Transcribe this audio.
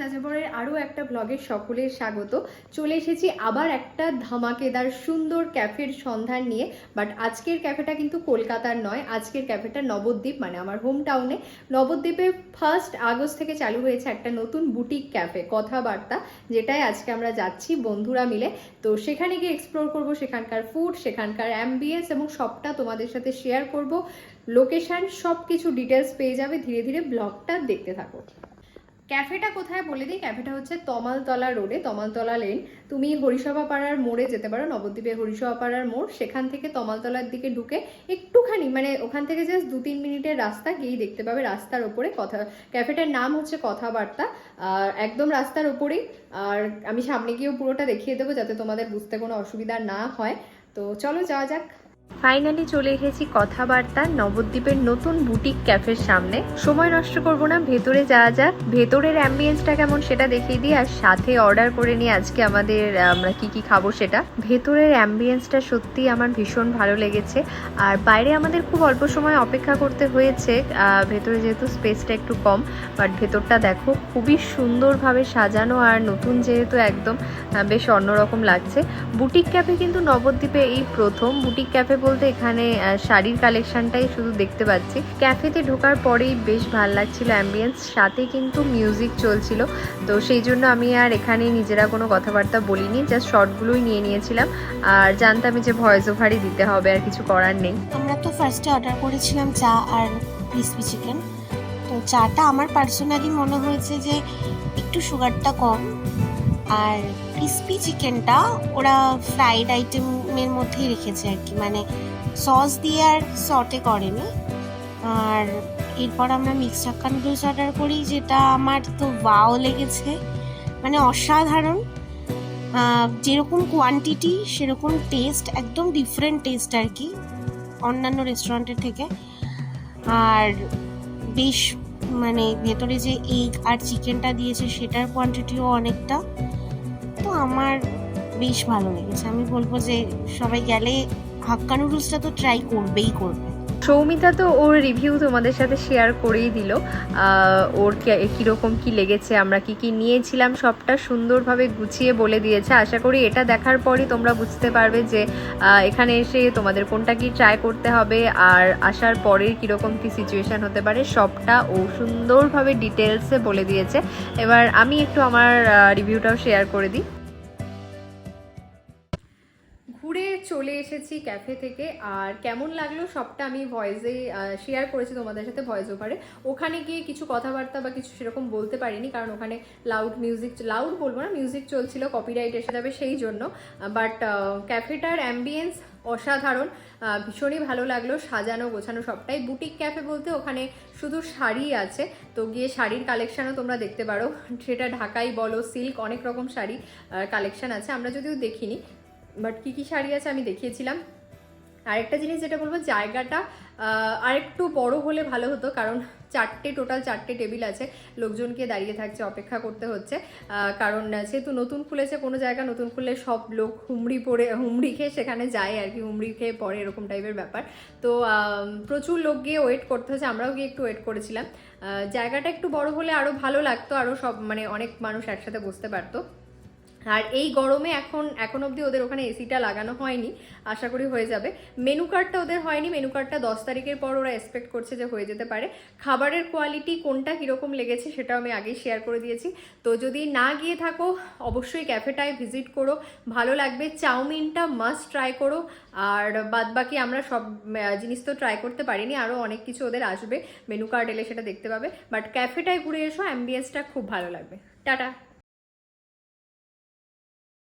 যাযাবরের আরও একটা ব্লগের সকলের স্বাগত। চলে এসেছি আবার একটা ধামাকেদার সুন্দর ক্যাফের সন্ধান নিয়ে, বাট আজকের ক্যাফেটা কিন্তু কলকাতার নয়। আজকের ক্যাফেটা নবদ্বীপ মানে আমার হোম টাউনে নবদ্বীপে ফার্স্ট আগস্ট থেকে চালু হয়েছে একটা নতুন বুটিক ক্যাফে, কথাবার্তা যেটাই আজকে আমরা যাচ্ছি বন্ধুরা মিলে। তো সেখানে গিয়ে এক্সপ্লোর করব সেখানকার ফুড সেখানকার অ্যাম্বিয়েন্স এবং সবটা তোমাদের সাথে শেয়ার করব। লোকেশন সব কিছু ডিটেলস পেয়ে যাবে, ধীরে ধীরে ব্লগটা দেখতে থাকো। ক্যাফেটা কোথায় বলে দিই? ক্যাফেটা হচ্ছে তমালতলা রোডে তমালতলা লেন তুমি হরিসভা পাড়ার মোড়ে যেতে পারো, নবদ্বীপে হরিসভা পাড়ার মোড়। সেখান থেকে তমালতলার দিকে ঢুকে একটুখানি মানে ওখান থেকে জাস্ট দু তিন মিনিটের রাস্তা গিয়েই দেখতে পাবে রাস্তার ওপরে কথা। ক্যাফেটার নাম হচ্ছে কথাবার্তা। আর একদম রাস্তার ওপরেই আর আমি সামনে গিয়েও পুরোটা দেখিয়ে দেবো যাতে তোমাদের বুঝতে কোনো অসুবিধা না হয়। তো চলো যাওয়া যাক। ফাইনালি চলে এসেছি কথাবার্তা নবদ্বীপের নতুন বুটিক ক্যাফের সামনে। সময় নষ্ট করব না, ভেতরে যাওয়া যাক। ভেতরের অ্যাম্বিয়েন্সটা কেমন সেটা দেখিয়ে দিই, আর সাথে অর্ডার করে নিই আজকে আমাদের, আমরা কি কি খাব সেটা। ভেতরের অ্যাম্বিয়েন্সটা সত্যি আমার ভীষণ ভালো লেগেছে। আর বাইরে আমাদের খুব অল্প সময় অপেক্ষা করতে হয়েছে। ভেতরে যেহেতু স্পেসটা একটু কম বাট ভেতরটা দেখো, খুবই সুন্দরভাবে সাজানো আর নতুন যেহেতু একদম বেশ অন্যরকম লাগছে। বুটিক ক্যাফে কিন্তু নবদ্বীপে এই প্রথম। বুটিক ক্যাফে বলতে এখানে শাড়ির কালেকশনটাই শুধু দেখতে পাচ্ছি। ক্যাফেতে ঢোকার পরেই বেশ ভালো লাগছিল অ্যাম্বিয়েন্স সাথে কিন্তু মিউজিক চলছিল। তো সেই জন্য আমি আর এখানে নিজেরা কোনো কথাবার্তা বলিনি জাস্ট শর্টগুলোই নিয়ে নিয়েছিলাম। আর জানতামই যে ভয়েস ওভারই দিতে হবে, আর কিছু করার নেই। আমরা তো ফার্স্টে অর্ডার করেছিলাম চা আর ক্রিসপি চিকেন তো চাটা আমার পার্সোনালি মনে হয়েছে যে একটু সুগারটা কম। আর ক্রিসপি চিকেনটা ওরা ফ্রাইড আইটেমের মধ্যেই রেখেছে আর কি। মানে সস দিয়ে আর সটে করেনি। আর এরপর আমরা মিক্সড হাক্কা নুডলস অর্ডার করি, যেটা আমার তো ওয়াও লেগেছে। মানে অসাধারণ। যেরকম কোয়ান্টিটি সেরকম টেস্ট একদম ডিফারেন্ট টেস্ট আর কি। অন্যান্য রেস্টুরেন্টের থেকে। আর বেশ মানে ভেতরে যে এগ আর চিকেনটা দিয়েছে, সেটার কোয়ান্টিটিও অনেকটা। তো আমার বেশ ভালো লেগেছে। আমি বলব যে সবাই গেলে হাক্কা নুডলসটা তো ট্রাই করবেই করবে। সৌমিতা তো ওর রিভিউ তোমাদের সাথে শেয়ার করেই দিল। ওর কীরকম কি লেগেছে, আমরা কি কি নিয়েছিলাম, সবটা সুন্দরভাবে গুছিয়ে বলে দিয়েছে। আশা করি এটা দেখার পরই তোমরা বুঝতে পারবে যে এখানে এসে তোমাদের কোনটা কি ট্রাই করতে হবে, আর আসার পরের কীরকম কি সিচুয়েশান হতে পারে, সবটা ও সুন্দরভাবে ডিটেলসে বলে দিয়েছে। এবার আমি একটু আমার রিভিউটাও শেয়ার করে দিই। চলে এসেছি ক্যাফে থেকে। আর কেমন লাগল সবটা আমি ভয়েসে শেয়ার করেছি তোমাদের সাথে ভয়েস ওভারে ওখানে গিয়ে কিছু কথাবার্তা বা কিছু সেরকম বলতে পারিনি, কারণ ওখানে লাউড মিউজিক লাউড বলব না মিউজিক চলছিল কপিরাইট এসে যাবে সেই জন্য। বাট ক্যাফেটার অ্যাম্বিয়েন্স অসাধারণ ভীষণই ভালো লাগল, সাজানো, গোছানো সবটাই। বুটিক ক্যাফে বলতে ওখানে শুধু শাড়ি আছে, তো গিয়ে শাড়ির কালেকশনও তোমরা দেখতে পারো। সেটা ঢাকাই বলো সিল্ক অনেক রকম শাড়ি কালেকশন আছে। আমরা যদিও দেখিনি বাট কী কী শাড়ি আছে আমি দেখিয়েছিলাম। আরেকটা জিনিস যেটা বলব, জায়গাটা আরেকটু বড় হলে ভালো হতো, কারণ চারটে টোটাল চারটে টেবিল আছে, লোকজনকে দাঁড়িয়ে থাকছে, অপেক্ষা করতে হচ্ছে। কারণ যেহেতু নতুন খুলেছে কোনো জায়গা, নতুন খুললে সব লোক হুমড়ি পড়ে, হুমড়ি খেয়ে সেখানে যায় আর কি, হুমড়ি খেয়ে পড়ে, এরকম টাইপের ব্যাপার। তো প্রচুর লোক গিয়ে ওয়েট করতে হচ্ছে, আমরাও গিয়ে একটু ওয়েট করেছিলাম। জায়গাটা একটু বড় হলে আরও ভালো লাগতো আরও সব মানে অনেক মানুষ একসাথে বসতে পারতো। আর এই গরমে এখন এখন অবধি ওদের ওখানে এসিটা লাগানো হয়নি, আশা করি হয়ে যাবে। মেনু কার্ডটা ওদের হয়নি মেনু কার্ডটা দশ তারিখের পর ওরা এক্সপেক্ট করছে যে হয়ে যেতে পারে। খাবারের কোয়ালিটি কোনটা কীরকম লেগেছে সেটাও আমি আগেই শেয়ার করে দিয়েছি। তো যদি না গিয়ে থাকো, অবশ্যই ক্যাফেটায় ভিজিট করো, ভালো লাগবে। চাউমিনটা মাস্ট ট্রাই করো। আর বাদবাকি আমরা সব জিনিস তো ট্রাই করতে পারিনি আরও অনেক কিছু ওদের আসবে। মেনু কার্ড এলে সেটা দেখতে পাবে। বাট ক্যাফেটায় ঘুরে এসো অ্যাম্বিয়েন্সটা খুব ভালো লাগবে। টাটা।